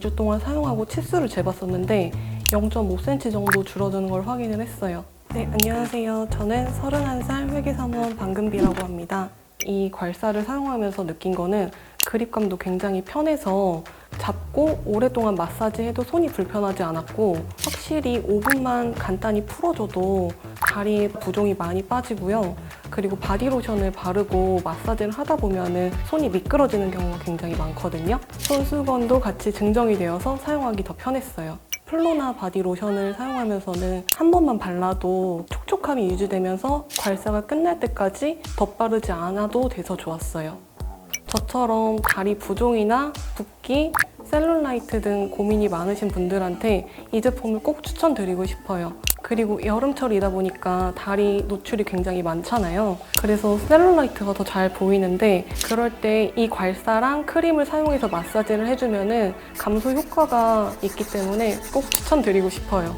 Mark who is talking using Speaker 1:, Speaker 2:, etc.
Speaker 1: 2주 동안 사용하고 치수를 재봤었는데 0.5cm 정도 줄어드는 걸 확인을 했어요. 네, 안녕하세요. 저는 31살 회계사무원 방금비라고 합니다. 이 괄사를 사용하면서 느낀 거는 그립감도 굉장히 편해서 잡고 오랫동안 마사지 해도 손이 불편하지 않았고 확실히 5분만 간단히 풀어줘도 다리에 부종이 많이 빠지고요. 그리고 바디로션을 바르고 마사지를 하다 보면은 손이 미끄러지는 경우가 굉장히 많거든요. 손수건도 같이 증정이 되어서 사용하기 더 편했어요. 플로나 바디 로션을 사용하면서는 한 번만 발라도 촉촉함이 유지되면서 괄사가 끝날 때까지 덧바르지 않아도 돼서 좋았어요. 저처럼 다리 부종이나 붓기, 셀룰라이트 등 고민이 많으신 분들한테 이 제품을 꼭 추천드리고 싶어요. 그리고 여름철이다 보니까 다리 노출이 굉장히 많잖아요. 그래서 셀룰라이트가 더 잘 보이는데 그럴 때 이 괄사랑 크림을 사용해서 마사지를 해주면은 감소 효과가 있기 때문에 꼭 추천드리고 싶어요.